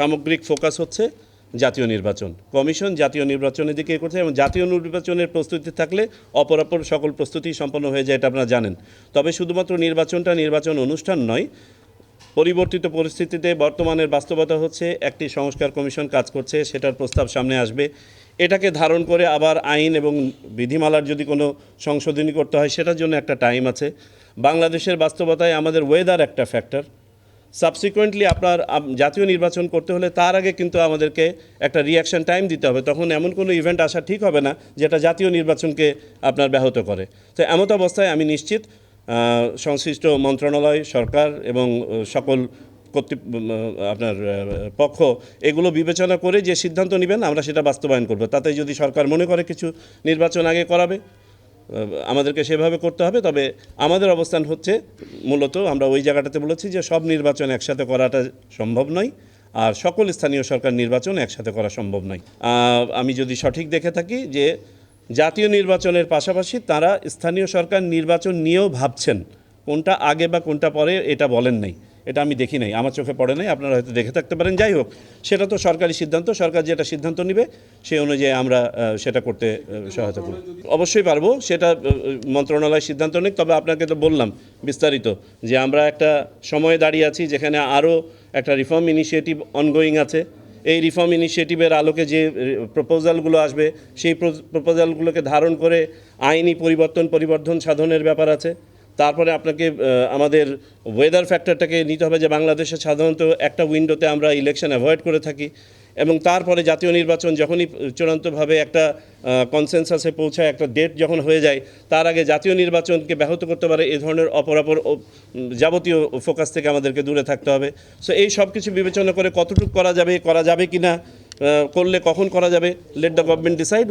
সামগ্রিক ফোকাস হচ্ছে জাতীয় নির্বাচন। কমিশন জাতীয় নির্বাচনের দিকে করছে এবং জাতীয় নির্বাচনের প্রস্তুতি থাকলে অপরাপর সকল প্রস্তুতি সম্পন্ন হয়ে যায় এটা আপনারা জানেন। তবে শুধুমাত্র নির্বাচনটা নির্বাচন অনুষ্ঠান নয়, পরিবর্তিত পরিস্থিতিতে বর্তমানের বাস্তবতা হচ্ছে একটি সংস্কার কমিশন কাজ করছে, সেটার প্রস্তাব সামনে আসবে। এটাকে ধারণ করে আবার আইন এবং বিধিমালার যদি কোনো সংশোধনী করতে হয়, সেটার জন্য একটা টাইম আছে। বাংলাদেশের বাস্তবতায় আমাদের ওয়েদার একটা ফ্যাক্টর সাবসিকুয়েন্টলি আপনার জাতীয় নির্বাচন করতে হলে তার আগে কিন্তু আমাদেরকে একটা রিয়াকশন টাইম দিতে হবে। তখন এমন কোনো ইভেন্ট আসা ঠিক হবে না যেটা জাতীয় নির্বাচনকে আপনার ব্যাহত করে। তো এমত অবস্থায় আমি নিশ্চিত সংশ্লিষ্ট মন্ত্রণালয়, সরকার এবং সকল কর্তৃ আপনার পক্ষ এগুলো বিবেচনা করে যে সিদ্ধান্ত নেবেন, আমরা সেটা বাস্তবায়ন করব। তাতে যদি সরকার মনে করে কিছু নির্বাচন আগে করাবে আমাদেরকে সেভাবে করতে হবে, তবে আমাদের অবস্থান হচ্ছে মূলত আমরা ওই জায়গাটাতে বলেছি যে সব নির্বাচন একসাথে করাটা সম্ভব নয়, আর সকল স্থানীয় সরকার নির্বাচন একসাথে করা সম্ভব নয়। আমি যদি সঠিক দেখে থাকি যে জাতীয় নির্বাচনের পাশাপাশি তারা স্থানীয় সরকার নির্বাচন নিয়েও ভাবছেন কোনটা আগে বা কোনটা পরে এটা বলেন নাই। এটা আমি দেখি নাই। আমার চোখে পড়ে নাই, আপনারা হয়তো দেখে থাকতে পারেন। যাই হোক, সেটা তো সরকারি সিদ্ধান্ত, সরকার যেটা সিদ্ধান্ত নেবে, সেই অনুযায়ী আমরা সেটা করতে সহায়তা করব। অবশ্যই পারব, সেটা মন্ত্রণালয় সিদ্ধান্ত নেই তবে আপনাকে তো বললাম বিস্তারিত যে আমরা একটা সময়ে দাঁড়িয়ে আছি যেখানে আরও একটা রিফর্ম ইনিশিয়েটিভ অনগোয়িং আছে। এই রিফর্ম ইনিশিয়েটিভের আলোকে যে প্রপোজালগুলো আসবে, সেই প্রপোজালগুলোকে ধারণ করে আইনি পরিবর্তন, পরিবর্ধন সাধনের ব্যাপার আছে। তারপরে আপনাকে আমাদের ওয়েদার ফ্যাক্টরটাকে নিতে হবে যে বাংলাদেশে সাধারণত একটা উইন্ডোতে আমরা ইলেকশন অ্যাভয়েড করে থাকি এবং তারপরে জাতীয় নির্বাচন যখনই চূড়ান্তভাবে একটা কনসেনসাসে পৌঁছায়, একটা ডেট যখন হয়ে যায়, তার আগে জাতীয় নির্বাচনকে ব্যাহত করতে পারে, এ ধরনের অপরাপর যাবতীয় ফোকাস থেকে আমাদেরকে দূরে থাকতে হবে। সো এই সব কিছু বিবেচনা করে কতটুকু করা যাবে করা যাবে কি না করলে কখন করা যাবে লেট দ্য গভর্নমেন্ট ডিসাইড